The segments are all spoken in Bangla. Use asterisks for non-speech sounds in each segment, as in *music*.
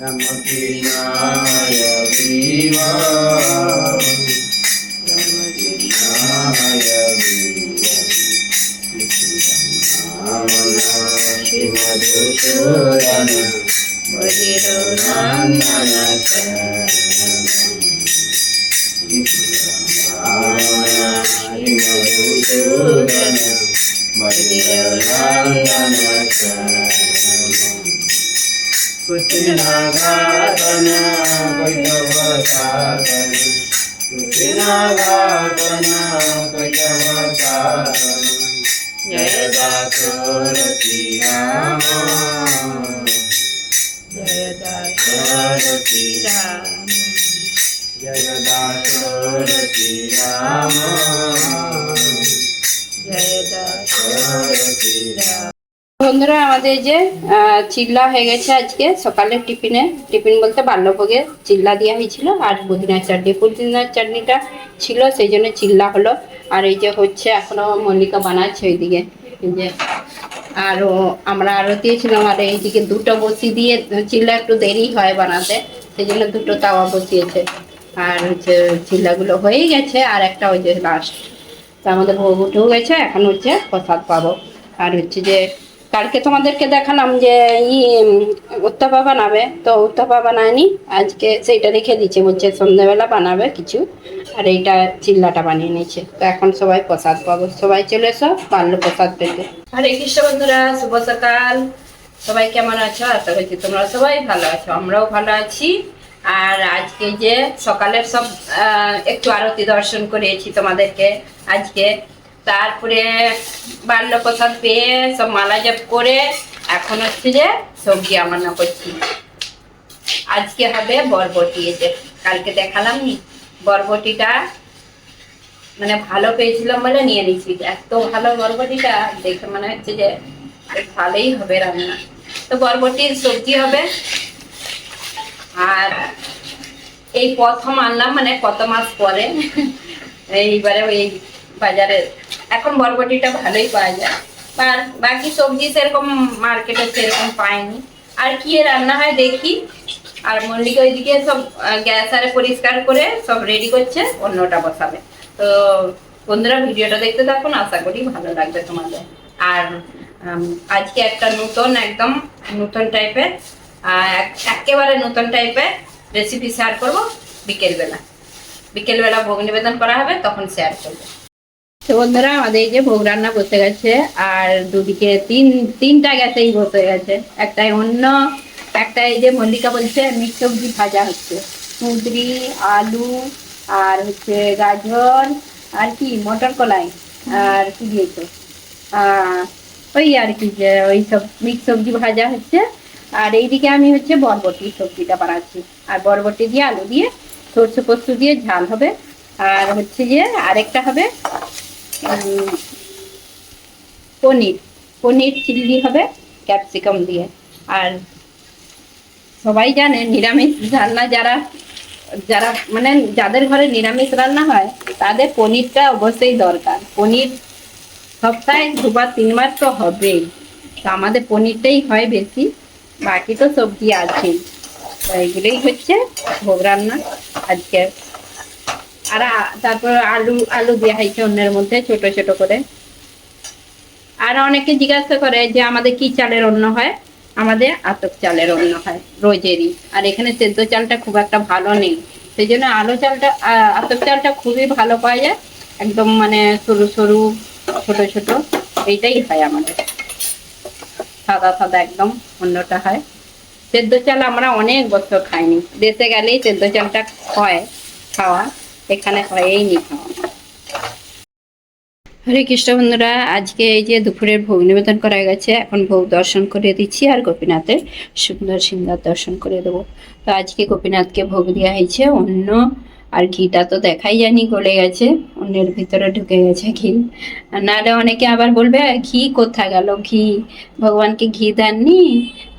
नमकिनाय विवा नमकिनाय शिवदूषण Thank you. कृष्णगातन कैतव साधन कृष्णगातन कैतव साधन जय दासरति राम। जय दासरति राम जय दासरति राम जय दासरति राम। বন্ধুরা, আমাদের যে চিল্লা হয়ে গেছে আজকে। সকালের টিফিনে। টিফিন বলতে বাল্যভোগে চিল্লা দেওয়া হয়েছিল, আর পুদিনার চাটনি। পুদিনার চাটনিটা ছিল, সেই জন্য চিল্লা হলো। আর এই যে হচ্ছে, এখনও মল্লিকা বানাচ্ছে ওইদিকে। এই যে আরও আমরা আরও দিয়েছিলাম আর এইদিকে দুটো বসি দিয়ে চিল্লা একটু দেরি হয় বানাতে, সেই জন্য দুটো তাওয়া বসিয়েছে। আর হচ্ছে, চিল্লাগুলো হয়েই গেছে, আর একটা ওই যে লাস্ট তা আমাদের ভোগ উঠেও গেছে, এখন হচ্ছে প্রসাদ পাবো। আর হচ্ছে যে কালকে তোমাদেরকে দেখালাম যে ই উত্তাপা বানাবে। তো উত্তাপা বানায়নি। আজকে সেইটা রেখে দিচ্ছে বলছে সন্ধ্যাবেলা বানাবে কিছু। আর এইটা চিল্লাটা বানিয়ে নিয়েছে। তো এখন সবাই প্রসাদ পাবো। সবাই চলে এসো, পারল প্রসাদ পেতে। হরে কৃষ্ণ বন্ধুরা, শুভ সকাল। সবাই কেমন আছো? আশা করছি তোমরা সবাই ভালো আছো। আমরাও ভালো আছি। আর আজকে যে সকালের সব একটু আরতি দর্শন করিয়েছি তোমাদেরকে। আজকে তারপরে বাল্য প্রসাদ পেয়ে সব মালা জপ করে এখন হচ্ছে যে সবজি আমানা করছি। আজকে হবে বরবটি, এই যে কালকে দেখালাম নি, বরবটিটা মানে ভালো পেয়েছিলাম বলে নিয়ে নিচ্ছি এত ভালো বরবটিটা দেখে মনে হচ্ছে যে ভালোই হবে রান্না। তো বরবটির সবজি হবে। আর এই প্রথম আনলাম মানে কত মাস পরে, এইবারে ওই বাজারে এখন বরবটিটা ভালোই পাওয়া যায়। আর বাকি সবজি সেরকম মার্কেটে সেরকম পাইনি। আর কি রান্না হয় দেখি। আর মল্লিকা ওইদিকে সব গ্যাস আরে পরিষ্কার করে সব রেডি করছে অন্যটা বসাবে। তো বন্ধুরা, ভিডিওটা দেখতে থাকুন, আশা করি ভালো লাগবে তোমাদের। আর আজকে একটা নতুন একদম নতুন টাইপের একেবারে নতুন টাইপের রেসিপি শেয়ার করব। বিকেলবেলা। বিকেলবেলা ভোগ নিবেদন করা হবে, তখন শেয়ার করব। তো বন্ধুরা, আমাদের এই যে ভোগ রান্না বসে গেছে, আর দুদিকে তিন, তিনটা গ্যাসেই বসে গেছে। একটাই অন্য একটা এই যে মল্লিকা বলছে মিক্স সবজি ভাজা হচ্ছে। কুঁদরি আলু, আর হচ্ছে গাজর, আর কি, মটর কলাই, আর কি দিয়েছ? ওই আর কি যে ওই সব মিক্স সবজি ভাজা হচ্ছে। আর এইদিকে আমি হচ্ছে বরবটি সবজিটা বানাচ্ছি। আর বরবটি দিয়ে আলু দিয়ে সর্ষে পোস্ত দিয়ে ঝাল হবে। আর হচ্ছে যে আরেকটা হবে পনির। পনির চিল্লি হবে ক্যাপসিকাম দিয়ে। আর সবাই জানে, নিরামিষ রান্না যারা যারা মানে যাদের ঘরে নিরামিষ রান্না হয়, তাদের পনিরটা অবশ্যই দরকার। পনির সপ্তাহে দুবার, তিনবার তো হবেই। তো আমাদের পনিরটাই হয় বেশি, বাকি তো সবজি আছেই তো এগুলোই হচ্ছে ভোগ রান্না আজকে আর তারপর আলু আলু দেওয়া হয়েছে অন্যের মধ্যে, ছোট ছোট করে। আর অনেকে জিজ্ঞাসা করে যে আমাদের কি চালের অন্য হয়? আমাদের আতক চালের অন্য হয়, রোজেরই। আর এখানে সেদ্ধ চালটা খুব একটা ভালো নেই। সেই জন্য আলু চালটা আতক চালটা খুবই ভালো পাওয়া যায়। একদম মানে সরু সরু, ছোট ছোট, এইটাই হয় আমাদের। সাদা সাদা একদম অন্যটা হয়। সেদ্ধ চাল আমরা অনেক বছর খাইনি। দেশে গেলেই সেদ্ধ চালটা হয়, খাওয়া। এখানে হয়েই নি। হরে কৃষ্ণ বন্ধুরা, আজকে এই যে দুপুরের ভোগ নিবেদন করা গেছে, এখন ভোগ দর্শন করে দিচ্ছি আর গোপীনাথের সুন্দর সিংহার দর্শন করে দেবো। তো আজকে গোপীনাথকে ভোগ দেওয়া হয়েছে অন্য আর ঘিটা তো দেখাই জানি গলে গেছে। অন্যের ভিতরে ঢুকে গেছে ঘি। নাহলে অনেকে আবার বলবে ঘি কোথা গেল? ঘি? ভগবানকে ঘি দেননি?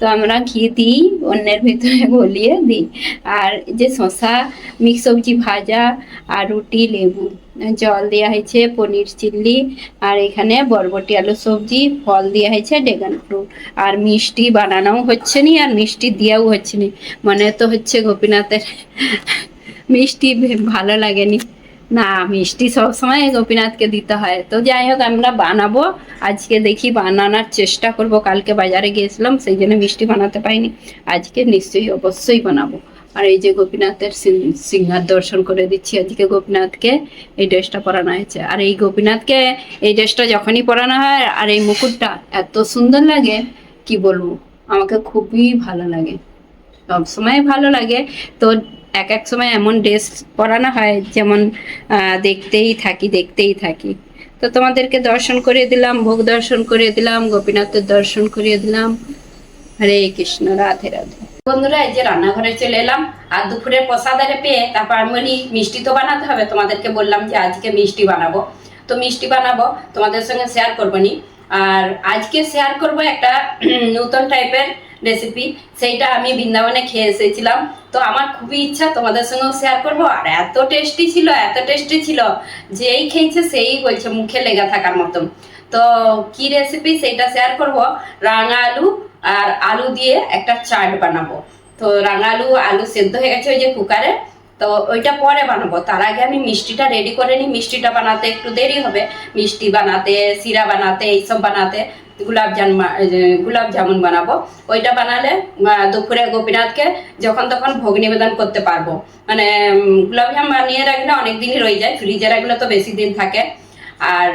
তো আমরা ঘি দিই, অন্যের ভিতরে *laughs* গলিয়ে দিই। আর যে শশা মিক্স সবজি ভাজা আর রুটি, লেবু, জল দেওয়া হয়েছে, পনির চিল্লি আর এখানে বরবটি আলু সবজি, ফল দেওয়া হয়েছে, ড্রাগন ফ্রুট। আর মিষ্টি বানানোও হচ্ছে নি, আর মিষ্টি দেওয়াও হচ্ছে নি। মনে তো হচ্ছে গোপীনাথের মিষ্টি ভালো লাগেনি। না, মিষ্টি সবসময় গোপীনাথকে দিতে হয়। তো যাই হোক, আমরা বানাবো। আজকে দেখি বানানোর চেষ্টা করব। কালকে বাজারে গিয়েছিলাম, সেই জন্য মিষ্টি বানাতে পারিনি। আজকে নিশ্চয়ই অবশ্যই বানাবো। আর এই যে গোপীনাথের সিংহার দর্শন করে দিচ্ছি। আজকে গোপীনাথকে এই ড্রেসটা পরানো হয়েছে। আর এই গোপীনাথকে এই ড্রেসটা যখনই পরানো হয়, আর এই মুকুটটা এত সুন্দর লাগে, কি বলব? আমাকে খুবই ভালো লাগে। সবসময় ভালো লাগে। তো এক এক সময় এমন ড্রেস পরানো হয় যেমন দেখতেই থাকি দেখতেই থাকি। তো তোমাদেরকে দর্শন করিয়ে দিলাম, ভোগ দর্শন করিয়ে দিলাম, গোপীনাথের দর্শন করিয়ে দিলাম। হরে কৃষ্ণ, রাধে রাধে। বন্ধুরা, এই যে রান্নাঘরে চলে এলাম। আর দুপুরে প্রসাদারে পেয়ে তারপর আমি বলি, মিষ্টি তো বানাতে হবে। তোমাদেরকে বললাম যে আজকে মিষ্টি বানাবো। তো মিষ্টি বানাবো, তোমাদের সঙ্গে শেয়ার করব নি। আর আজকে শেয়ার করব একটা *clears throat* নতুন টাইপের রেসিপি সেইটা আমি বৃন্দাবনে খেয়ে এসেছিলাম। তো আমার খুবই ইচ্ছা তোমাদের সঙ্গেও শেয়ার করব। আর এত টেস্টি ছিল, এত টেস্টি ছিল, যেই খেয়েছে সেই বলছে মুখে লেগে থাকার মতন। তো কি রেসিপি সেইটা শেয়ার করব? রাঙা আলু আর আলু দিয়ে একটা চাট বানাবো। তো রাঙা আলু আলু সেদ্ধ হয়ে গেছে ওই যে কুকারে তো ওইটা পরে বানাবো। তার আগে আমি মিষ্টিটা রেডি করে নিই। মিষ্টিটা বানাতে একটু দেরি হবে। মিষ্টি বানাতে, শিরা বানাতে, এইসব বানাতে গুলাব জামুন গুলাব জামুন বানাবো। ওইটা বানালে দুপুরে গোপীনাথকে যখন তখন ভোগ নিবেদন করতে পারব। মানে গুলাব জাম বানিয়ে রাখলে অনেক দিনই রয়ে যায়। ফ্রিজে রাখলে তো বেশি দিন থাকে। আর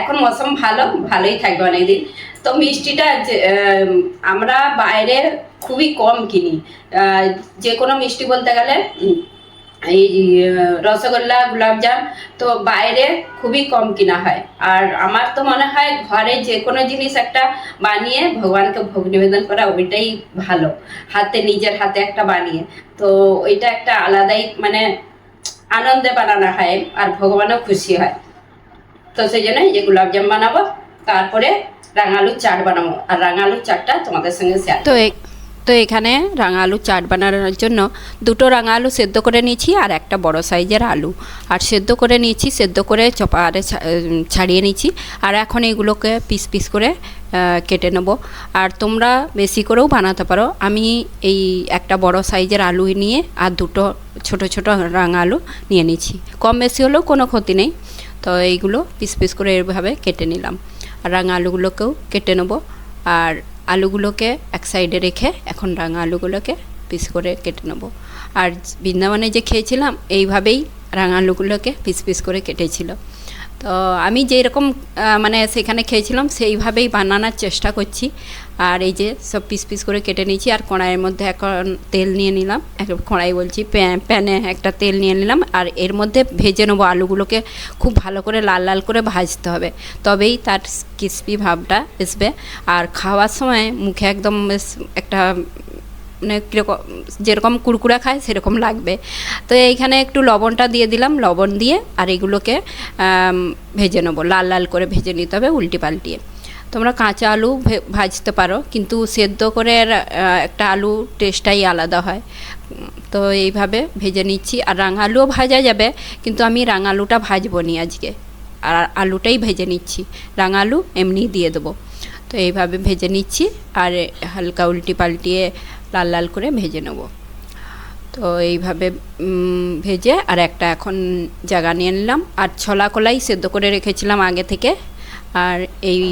এখন মৌসুম ভালো, ভালোই থাকবে অনেকদিন। তো মিষ্টিটা আমরা বাইরে খুবই কম কিনি। যে কোনো মিষ্টি বলতে গেলে এই রসগোল্লা গোলাপজাম তো বাইরে খুবই কম কিনা হয়। আর আমার তো মনে হয় ঘরে যে কোনো জিনিস একটা বানিয়ে ভগবানকে ভোগ নিবেদন করা ওইটাই ভালো। হাতে, নিজের হাতে একটা বানিয়ে। তো ওইটা একটা আলাদাই মানে আনন্দে বানানো হয় আর ভগবানও খুশি হয়। তো সেই জন্য যে গোলাপজাম বানাবো, তারপরে রাঙালুর চাট বানাবো। আর রাঙালুর চাটটা তোমাদের সঙ্গে শেয়ার তো তো এখানে রাঙা আলু চাট বানানোর জন্য দুটো রাঙা আলু সেদ্ধ করে নিয়েছি আর একটা বড় সাইজের আলু। আর সেদ্ধ করে নিয়েছি, সেদ্ধ করে চপারে ছা- ছাড়িয়ে নিয়েছি। আর এখন এগুলোকে পিস পিস করে কেটে নেব। আর তোমরা বেশি করেও বানাতে পারো। আমি এই একটা বড় সাইজের আলু নিয়ে আর দুটো ছোট ছোট রাঙা আলু নিয়ে নিয়েছি। কম বেশি হলেও কোনো ক্ষতি নেই। তো এইগুলো পিস পিস করে এভাবে কেটে নিলাম। রাঙা আলুগুলোকেও কেটে নেব। আর আলুগুলোকে এক সাইডে রেখে এখন রাঙা আলুগুলোকে পিস করে কেটে নেব। আর বৃন্দাবনে যে খেয়েছিলাম, এইভাবেই রাঙা আলুগুলোকে পিস পিস করে কেটেছিল। তো আমি যেরকম মানে সেখানে খেয়েছিলাম, সেইভাবেই বানানোর চেষ্টা করছি। আর এই যে সব পিস পিস করে কেটে নিয়েছি, আর কড়াইয়ের মধ্যে এখন তেল নিয়ে নিলাম। কড়াই বলছি, প্যানে একটা তেল নিয়ে নিলাম। আর এর মধ্যে ভেজে নেব আলুগুলোকে খুব ভালো করে লাল লাল করে ভাজতে হবে। তবেই তার ক্রিস্পি ভাবটা আসবে। আর খাওয়ার সময় মুখে একদম একটা মানে কীরকম, যেরকম কুরকুরা খায় সেরকম লাগবে। তো এইখানে একটু লবণটা দিয়ে দিলাম, লবণ দিয়ে আর এগুলোকে ভেজে নেব। লাল লাল করে ভেজে নিতে হবে উল্টি পাল্টিয়ে তোমরা কাঁচা আলু ভাজতে পারো, কিন্তু সেদ্ধ করে একটা আলু টেস্টটাই আলাদা হয়। তো এইভাবে ভেজে নিচ্ছি। আর রাঙা আলুও ভাজা যাবে, কিন্তু আমি রাঙা আলুটা ভাজবো নি আজকে। আর আলুটাই ভেজে নিচ্ছি। রাঙা আলু এমনি দিয়ে দেবো। তো এইভাবে ভেজে নিচ্ছি। আর হালকা উল্টি পাল্টিয়ে লাল লাল করে ভেজে নেব। তো এইভাবে ভেজে, আর একটা এখন জায়গা নিয়ে নিলাম। আর ছলা কলাই সেদ্ধ করে রেখেছিলাম আগে থেকে। আর এই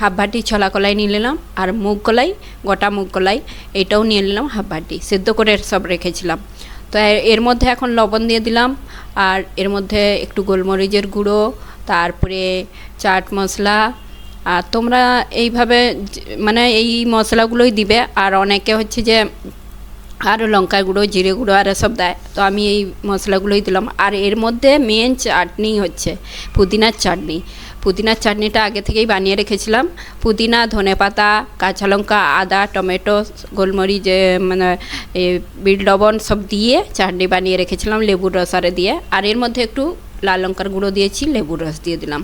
হাফ বাটি ছোলা কলাই নিয়ে নিলাম। আর মুগ কলাই, গোটা মুগ কলাই এইটাও নিয়ে নিলাম হাফ বাটি। সেদ্ধ করে সব রেখেছিলাম। তো এর মধ্যে এখন লবণ দিয়ে দিলাম। আর এর মধ্যে একটু গোলমরিচের গুঁড়ো, তারপরে চাট মশলা আর তোমরা এইভাবে মানে এই মশলাগুলোই দিবে, আর অনেকে হচ্ছে যে আরও লঙ্কা গুঁড়ো, জিরে গুঁড়ো আর সব দেয়, তো আমি এই মশলাগুলোই দিলাম। আর এর মধ্যে মেন চাটনি হচ্ছে পুদিনার চাটনি। পুদিনার চাটনিটা আগে থেকেই বানিয়ে রেখেছিলাম। পুদিনা, ধনেপাতা, কাঁচা লঙ্কা, আদা, টমেটো, গোলমরিচ মানে বিট, লবণ সব দিয়ে চাটনি বানিয়ে রেখেছিলাম লেবুর রস আরে দিয়ে। আর এর মধ্যে একটু লাল লঙ্কার গুঁড়ো দিয়েছি, লেবুর রস দিয়ে দিলাম।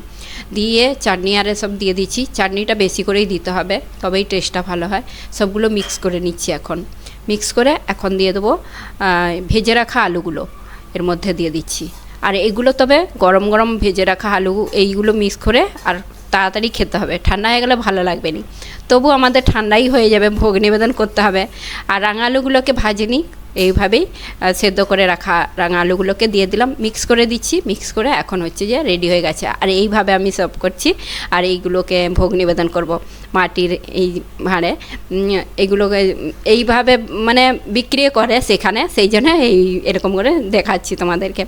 দিয়ে চাটনি আরে সব দিয়ে দিচ্ছি। চাটনিটা বেশি করেই দিতে হবে, তবেই টেস্টটা ভালো হয়। সবগুলো মিক্স করে নিচ্ছি এখন। মিক্স করে এখন দিয়ে দেবো ভেজে রাখা আলুগুলো এর মধ্যে দিয়ে দিচ্ছি। আর এগুলো তবে গরম গরম ভেজে রাখা আলু, এইগুলো মিক্স করে আর তাড়াতাড়ি খেতে হবে। ঠান্ডা হয়ে গেলে ভালো লাগবে না। তবু আমাদের ঠান্ডাই হয়ে যাবে ভোগ নিবেদন করতে হবে। আর রাঙা আলুগুলোকে ভাজিনি এইভাবেই সেদ্ধ করে রাখা রাঙা আলুগুলোকে দিয়ে দিলাম। মিক্স করে দিচ্ছি মিক্স করে এখন হচ্ছে যে রেডি হয়ে গেছে। আর এইভাবে আমি সব করছি আর এইগুলোকে ভোগ নিবেদন করব। মাটির এই ভাঁড়ে উম, এগুলোকে এইভাবে মানে বিক্রি করে সেখানে সেই জন্য এই এরকম করে দেখাচ্ছি তোমাদেরকে।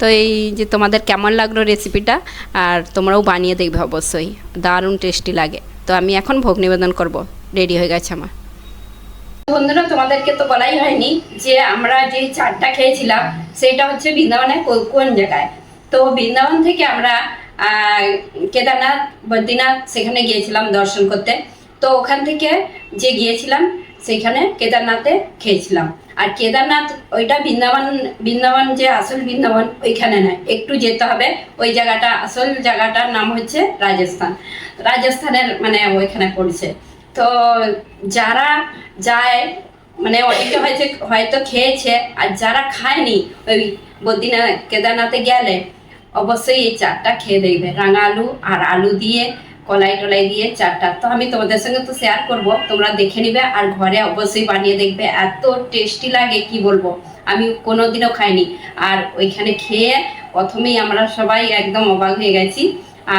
তো এই যে তোমাদের কেমন লাগল রেসিপিটা আর তোমরাও বানিয়ে দেখবে অবশ্যই। দারুণ টেস্টি লাগে। তো আমি এখন ভোগ নিবেদন করব। রেডি হয়ে গেছে আমার। বন্ধুরা, তোমাদেরকে তো বলাই হয়নি যে আমরা যে চাটটা খেয়েছিলাম, সেটা হচ্ছে বৃন্দাবনে কোন জায়গায়। তো বৃন্দাবন থেকে আমরা কেদারনাথ, বদ্রীনাথ সেখানে গিয়েছিলাম দর্শন করতে। তো ওখান থেকে যে গিয়েছিলাম সেখানে কেদারনাথে খেয়েছিলাম। আর কেদারনাথ ওইটা বৃন্দাবন বৃন্দাবন যে আসল বৃন্দাবন, ওইখানে নয়। একটু যেতে হবে। ওই জায়গাটা, আসল জায়গাটার নাম হচ্ছে রাজস্থান। রাজস্থানের মানে ওইখানে পড়ছে। তো যারা যায় মানে অনেকে হয়েছে হয়তো খেয়েছে, আর যারা খায়নি, ওই বদ্রীনাথ কেদারনাথে গেলে অবশ্যই এই চারটা খেয়ে দেখবে। রাঙা আলু আর আলু দিয়ে কলাই টলাই দিয়ে চারটা তো আমি তোমাদের সঙ্গে তো শেয়ার করব, তোমরা দেখে নিবে আর ঘরে অবশ্যই বানিয়ে দেখবে। এত টেস্টি লাগে, কি বলব? আমি কোনোদিনও খাইনি। আর ওইখানে খেয়ে প্রথমেই আমরা সবাই একদম অবাক হয়ে গেছি।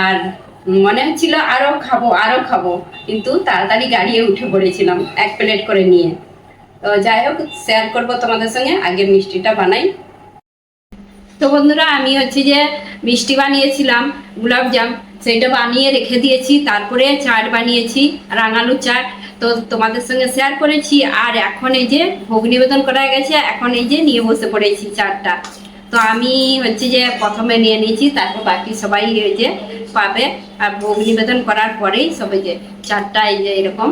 আর মনে হচ্ছিল আরও খাব আরও খাব। কিন্তু তাড়াতাড়ি গাড়িয়ে উঠে পড়েছিলাম এক প্লেট করে নিয়ে। তো যাই হোক শেয়ার করব তোমাদের সঙ্গে। আগে মিষ্টিটা বানাই। তো বন্ধুরা, আমি হচ্ছে যে মিষ্টি বানিয়েছিলাম গুলাবজাম সেইটা বানিয়ে রেখে দিয়েছি, তারপরে চাট বানিয়েছি রাঙালু চাট। তো তোমাদের সঙ্গে শেয়ার করেছি, আর এখন এই যে ভোগ নিবেদন করা গেছে, এখন এই যে নিয়ে বসে পড়েছি চাটটা। তো আমি হচ্ছে যে প্রথমে নিয়ে নিয়েছি, তারপর বাকি সবাই এই যে পাবে। আর ভোগ নিবেদন করার পরেই সবাই যে চাটটা এই যে এরকম।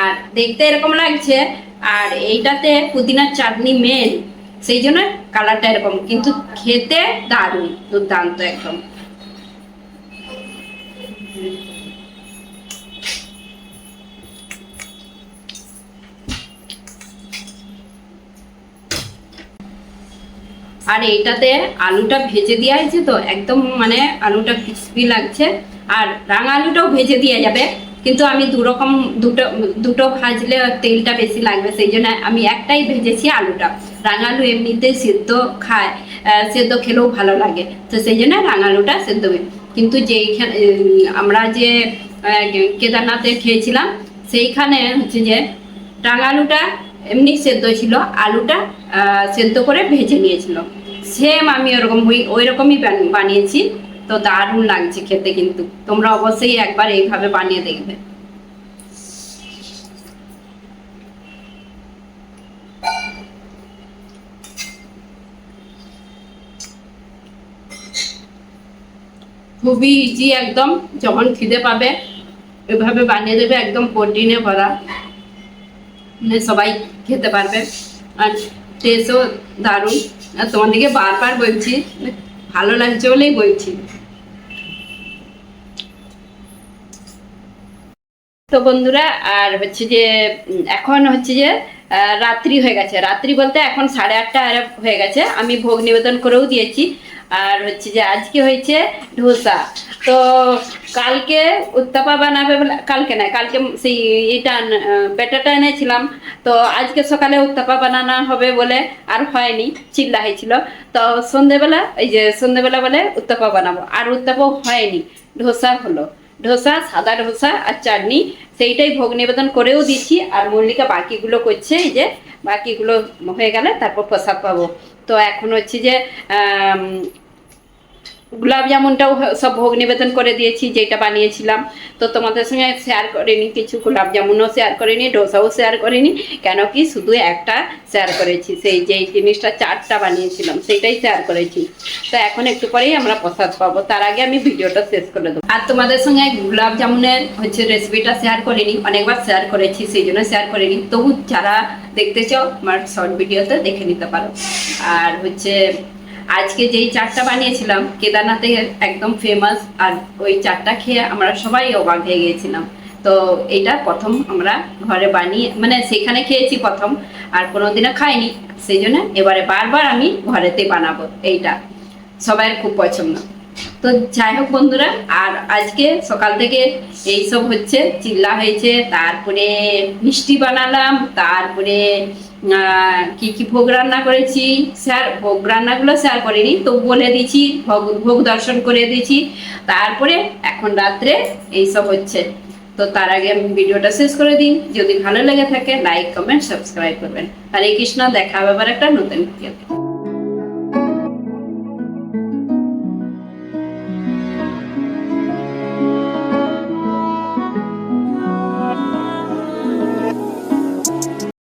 আর দেখতে এরকম লাগছে, আর এইটাতে পুদিনার চাটনি মেন সেই জন্য কালারটা এরকম, কিন্তু খেতে দারুণ, দুর্দান্ত একদম। আর এইটাতে আলুটা ভেজে দেওয়া হয়েছে তো, একদম মানে আলুটা ক্রিসপি লাগছে। আর রাঙা আলুটাও ভেজে দেওয়া যাবে, কিন্তু আমি দু রকম দুটো দুটো ভাজলে তেলটা বেশি লাগবে সেই জন্য আমি একটাই ভেজেছি আলুটা। রাঙা আলু এমনিতে সেদ্ধ খায় সেদ্ধ খেলেও ভালো লাগে। তো সেই জন্য রাঙা আলুটা সেদ্ধ কিন্তু যেইখানে আমরা যে কেদারনাথে খেয়েছিলাম, সেইখানে হচ্ছে যে রাঙা আলুটা এমনি সেদ্ধ ছিল, আলুটা সেদ্ধ করে ভেজে নিয়েছিল। সেম আমি ওরকম ওই ওই রকমই বানিয়েছি। তো দারুণ লাগছে খেতে কিন্তু। তোমরা অবশ্যই একবার এইভাবে বানিয়ে দেখবে। খুবই ইজি একদম যখন খিদে পাবে এভাবে বানিয়ে দেবে একদম প্রোটিনে ভরা। মানে সবাই খেতে পারবে। আর টেস্টও দারুণ। আর তোমাদেরকে বারবার বলছি ভালো লাগছে বলেই বলছি। তো বন্ধুরা, আর হচ্ছে যে এখন হচ্ছে যে রাত্রি হয়ে গেছে। রাত্রি বলতে এখন সাড়ে আটটা হয়ে গেছে। আমি ভোগ নিবেদন করেও দিয়েছি। আর হচ্ছে যে আজকে হয়েছে ধোসা। তো কালকে উত্তাপা বানাবে কালকে না কালকে সেই এটা বেটাটা এনেছিলাম। তো আজকে সকালে উত্তাপা বানানো হবে বলে আর হয়নি, চিল্লা হয়েছিল। তো সন্ধেবেলা, এই যে সন্ধেবেলা বলে উত্তাপা বানাবো। আর উত্তাপাও হয়নি, ধোসা হলো। ধোসা, সাদা ধোসা আর চাটনি। সেইটাই ভোগ নিবেদন করেও দিচ্ছি। আর মল্লিকা বাকিগুলো করছে, এই যে বাকিগুলো হয়ে গেলে তারপর প্রসাদ পাবো। তো এখন হচ্ছে যে গোলাপ জামুনটাও সব ভোগ নিবেদন করে দিয়েছি, যেটা বানিয়েছিলাম। তো তোমাদের সঙ্গে শেয়ার করিনি, কিছু গোলাপ জামুনও শেয়ার করিনি, ডোসাও শেয়ার করিনি, কেন কি শুধু একটা শেয়ার করেছি। সেই যেই জিনিসটা চারটা বানিয়েছিলাম, সেইটাই শেয়ার করেছি। তো এখন একটু পরেই আমরা প্রসাদ পাবো। তার আগে আমি ভিডিওটা শেষ করে দেবো। আর তোমাদের সঙ্গে গোলাপ জামুনের হচ্ছে রেসিপিটা শেয়ার করিনি, অনেকবার শেয়ার করেছি, সেই জন্য শেয়ার করিনি। তবু যারা দেখতে চাও, আমার শর্ট ভিডিওতে দেখে নিতে পারো। আর হচ্ছে আজকে যেই চাটটা বানিয়েছিলাম কেদারনাথে একদম ফেমাস আর ওই চাটটা খেয়ে আমরা সবাই অবাক হয়ে গিয়েছিলাম। তো এটা প্রথম আমরা ঘরে বানিয়ে মানে সেখানে খেয়েছি প্রথম, আর কোনোদিনও খাইনি সেই জন্য এবারে বারবার আমি ঘরেতে বানাবো এইটা। সবাইয়ের খুব পছন্দ। তো যাই হোক বন্ধুরা, আর আজকে সকাল থেকে এইসব হচ্ছে, চিল্লা হয়েছে, তারপরে মিষ্টি বানালাম, তারপরে কি কি ভোগ রান্না করেছি? স্যার, ভোগ রান্নাগুলো স্যার করেনি, তো বলে দিয়েছি, ভোগ ভোগ দর্শন করে দিয়েছি। তারপরে এখন রাত্রে এইসব হচ্ছে। তো তার আগে আমি ভিডিওটা শেষ করে দিই। যদি ভালো লেগে থাকে লাইক কমেন্ট সাবস্ক্রাইব করবেন। হরে কৃষ্ণ, দেখা হবে একটা নতুন ভিডিও